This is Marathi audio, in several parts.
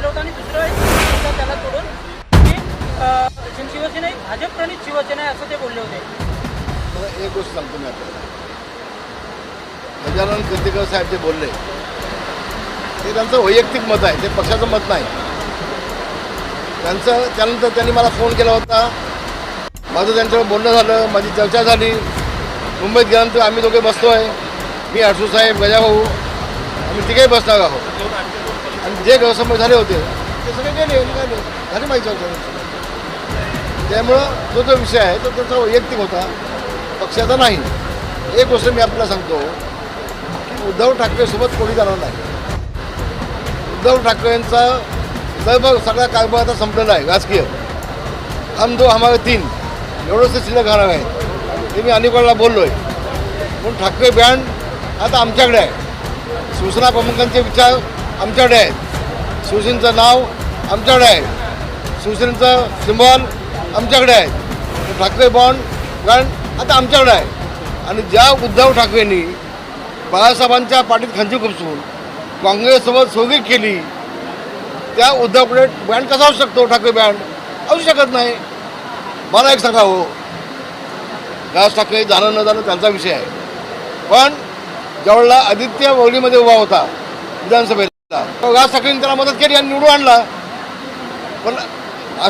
केलं होतं आणि दुसरं एक त्याला सोडून की शिवसेना ही भाजप प्रणित शिवसेना आहे असं ते बोलले होते. एक गोष्ट सांगतो मी आता. गजानन कीर्तीकर साहेब जे बोलले ते त्यांचं वैयक्तिक मत आहे ते पक्षाचं मत नाही. त्यांचं त्यानंतर त्यांनी मला फोन केला होता. माझं त्यांच्यावर बोलणं झालं माझी चर्चा झाली. मुंबईत गेल्यानंतर आम्ही दोघे बसतोय. मी अडसू साहेब गजाभाऊ आम्ही तिघेही बसणार आहोत. जे गैरसमज झाले होते ते सगळे गेले निघाले. झाले माहिती चर्चा त्यामुळं तो जो विषय आहे तो त्याचा वैयक्तिक होता. पक्षाचा नाही. एक गोष्ट मी आपल्याला सांगतो की उद्धव ठाकरेसोबत कोणी जाणार नाही. उद्धव ठाकरेंचा लगभग सगळा कारभार आता संपलेला आहे राजकीय. हम दो हमारे तीन. एवढंच शिल्लक राहणार आहे. ते मी अलिकडला बोललो आहे म्हणून ठाकरे बँड आता आमच्याकडे आहे. शिवसेना प्रमुखांचे विचार आमच्याकडे आहेत. शिवसेनेचं नाव आमच्याकडे आहे. शिवसेनेचं सिम्बॉल आमच्याकडे आहे. ठाकरे बॉन्ड कारण आता आमच्याकडे आहे. आणि ज्या उद्धव ठाकरेंनी बाळासाहेबांच्या पाठीत खांची खुपसून काँग्रेससोबत सोगीत केली त्या उद्धवकडे बँड कसा असू शकतो? ठाकरे बँड असू शकत नाही. मला एक सांगा हो. राज ठाकरे जाणं न जाणं त्यांचा विषय आहे. पण ज्यावेळेला आदित्य वगळीमध्ये उभा होता विधानसभेला या सगळ्यांनी त्याला मदत केली आणि निवडून आणला. पण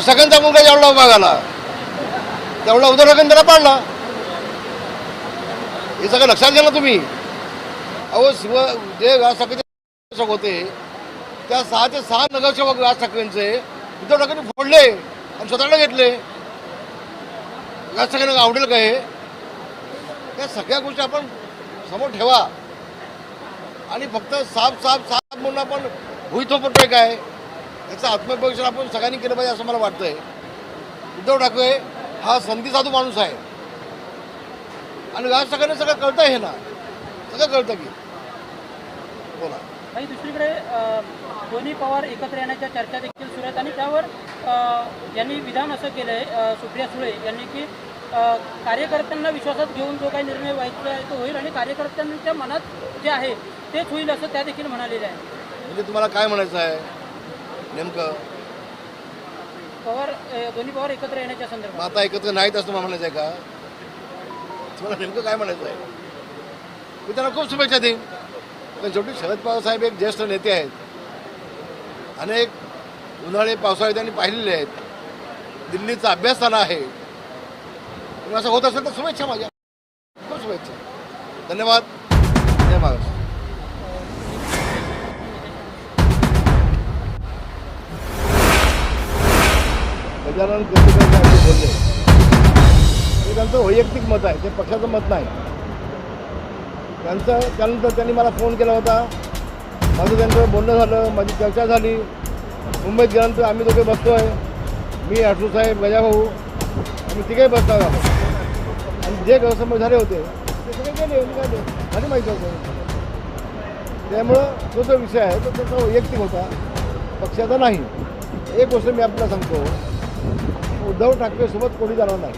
सगळ्यांचा मुलगा जेवढा उभा झाला तेवढा उद्धव ठाकरे त्याला पाडला. हे सगळं लक्षात घ्या ना तुम्ही. अहो शिव जे व्यास ठाकरेचे होते त्या सहा ते सहा नगरसेवक व्यास ठाकरेंचे उद्धव ठाकरे फोडले आणि स्वतःला घेतले. व्यास ठाकरेंना आवडेल का हे? या सगळ्या गोष्टी आपण समोर ठेवा. आणि फक्त साफ साफ साफ म्हणून आपण भुईतो पडतोय काय? याचं आत्मपरीक्षण आपण सगळ्यांनी केलं पाहिजे असं मला वाटतंय. उद्धव ठाकरे हा संधी साधू माणूस आहे. आणि राज सगळ्यांना सगळं कळतंय हे ना? सगळं कळतं की? बोला. आणि दुसरीकडे दोन्ही पवार एकत्र येण्याच्या चर्चा देखील सुरू आहेत आणि त्यावर यांनी विधान असं केलं आहे सुप्रिया सुळे यांनी की कार्यकर्त्यांना विश्वासात घेऊन जो काही निर्णय व्हायचा आहे तो होईल आणि कार्यकर्त्यांच्या मनात जे आहे तेच होईल असं त्या देखील म्हणालेलं आहे म्हणजे तुम्हाला काय म्हणायचं आहे? नेमकं? पवार अं, दोन्ही पवार एकत्र येण्याच्या मग संदर्भात आता एकत्र नाहीत असं मला म्हणायचं आहे का? तुम्हाला नेमकं काय म्हणायचं आहे? मी त्यांना खूप शुभेच्छा देईन. पण शेवटी शरद पवार साहेब एक ज्येष्ठ नेते आहेत. अनेक उन्हाळे पावसाळे त्यांनी पाहिलेले आहेत. दिल्लीचा अभ्यासस्थान आहे. तुम्ही असं होत असेल तर शुभेच्छा माझ्या. खूप शुभेच्छा. धन्यवाद. जय महाराष्ट्र. गजानन कीर्तीकर बोलले हे त्यांचं वैयक्तिक मत आहे. ते पक्षाचं मत नाही. त्यांचं त्यानंतर त्यांनी मला फोन केला होता. माझं त्यांचं बोलणं झालं माझी चर्चा झाली. मुंबईत गेल्यानंतर आम्ही दोघे बसतोय. मी अडसू साहेब गजाभाऊ आणि तिघे बसणार आणि जे गैरसमज झाले होते ते सगळे गेले म्हणजे निघाले झाली माहिती होतं त्यामुळं तो जो विषय आहे तो त्याचा वैयक्तिक होता. पक्षाचा नाही. एक गोष्ट मी आपल्याला सांगतो. उद्धव ठाकरेसोबत कोणी जाणार नाही.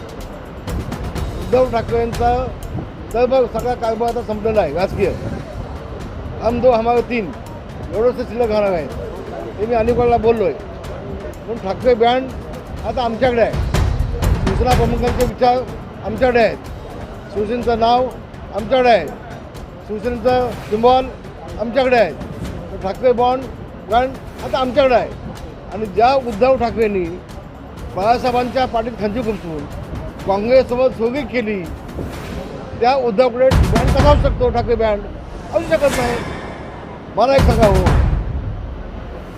उद्धव ठाकरेंचा सहभाग सगळा कारभार आता संपलेला आहे राजकीय. हम दो हमारे तीन. एवढंच शिल्लक राहणार आहे. ते मी अलिकडला बोललो आहे म्हणून ठाकरे बँड आता आमच्याकडे आहे. सूचना प्रमुखांचे विचार आमच्याकडे आहेत. शिवसेनेचं नाव आमच्याकडे आहे. शिवसेनेचं सिम्बॉल आमच्याकडे आहे. ठाकरे बॉन्ड ब्रँड आता आमच्याकडे आहे. आणि ज्या उद्धव ठाकरेंनी बाळासाहेबांच्या पाठीत खंजी खुपसून काँग्रेससोबत सोगी केली त्या उद्धवकडे बँड कसा शकतो ठाकरे बँड असू शकत नाही. मला एक सांगा हो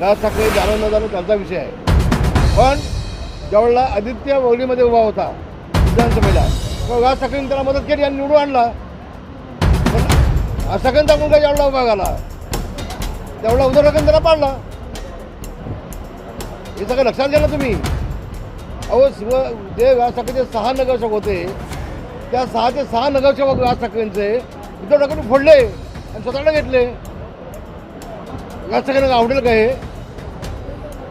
राज ठाकरे जाणं न जाणं त्यांचा विषय आहे. पण ज्यावेळेला आदित्य वगळीमध्ये उभा होता विधानसभेला. तेव्हा राज ठाकरेंनी त्याला मदत केली आणि निवडून आणला. पण अशाकांचा मुलगा जेवढा उभा झाला त्यावेळेला उद्धव ठाकरे त्याला पाडला. हे सगळं लक्षात घ्या ना तुम्ही. अहो शिव जे राज ठाकरेचे सहा नगरसेवक होते त्या सहा ते सहा नगरसेवक राज ठाकरेंचे उद्धव ठाकरे फोडले आणि स्वतःला घेतले. राज ठाकरेंना आवडेल का हे?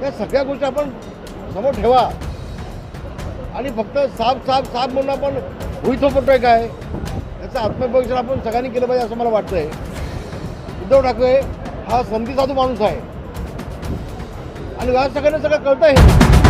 या सगळ्या गोष्टी आपण समोर ठेवा. आणि फक्त साफ साफ साफ म्हणून आपण भुईतो पडतोय काय? याचं आत्मपरीक्षण आपण सगळ्यांनी केलं पाहिजे असं मला वाटतंय. उद्धव ठाकरे हा संधी साधू माणूस आहे. आणि या सगळ्यांना सगळं कळतं हे